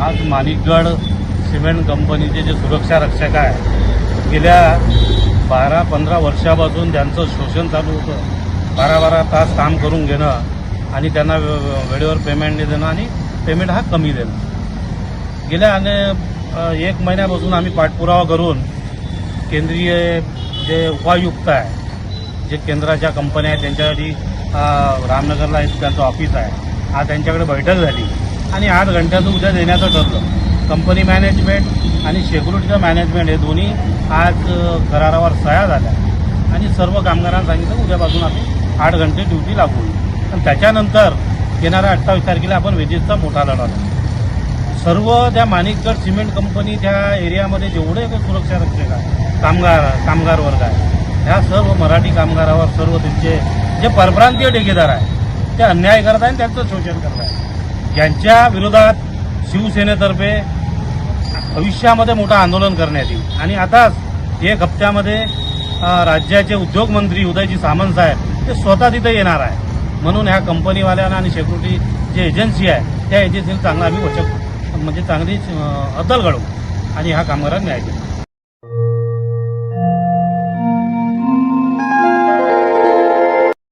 आज माणिकगड सिमेंट कंपनीचे जे सुरक्षा रक्षक आहे गेल्या बारा पंधरा वर्षापासून त्यांचं शोषण चालू होतं. बारा बारा तास काम करून घेणं आणि त्यांना वे- वेळेवर पेमेंट नाही देणं आणि पेमेंट हा कमी देणं. गेल्या आणि एक महिन्यापासून आम्ही पाठपुरावा करून केंद्रीय जे उपायुक्त आहे जे केंद्राच्या कंपन्या आहेत त्यांच्यासाठी रामनगरला एक त्यांचं ऑफिस आहे. आज त्यांच्याकडे बैठक झाली. आणि आठ घंट्याचं उद्या देण्याचं ठरलं. कंपनी मॅनेजमेंट आणि सेक्युरिटीचं मॅनेजमेंट हे दोन्ही आज करारावर सह्या झाल्या. आणि सर्व कामगारांना सांगितलं उद्यापासून आम्ही आठ घंटे ड्युटी लागू आणि त्याच्यानंतर येणाऱ्या अठ्ठावीस तारखेला आपण विजेचा मोठा लढा सर्व त्या माणिकगड सिमेंट कंपनी त्या एरियामध्ये जेवढे काही सुरक्षा रक्षक आहे कामगार कामगार वर्ग आहे ह्या सर्व मराठी कामगारावर सर्व त्यांचे जे परप्रांतीय ठेकेदार आहे ते अन्याय करत आहे आणि त्यांचं शोषण करत आहे ज्यांच्या विरोधात शिवसेनेतर्फे भविष्यामध्ये मोठं आंदोलन करण्यात येईल. आणि आताच एक हप्त्यामध्ये राज्याचे उद्योगमंत्री उदयजी सामंत साहेब ते स्वतः तिथे येणार आहे म्हणून ह्या कंपनीवाल्यांना आणि सेक्युरिटी जे एजन्सी आहे त्या एजन्सीला चांगला आम्ही वचक म्हणजे चांगली अ, अद्दल घडवू. आणि ह्या कामगारांना न्याय देऊ.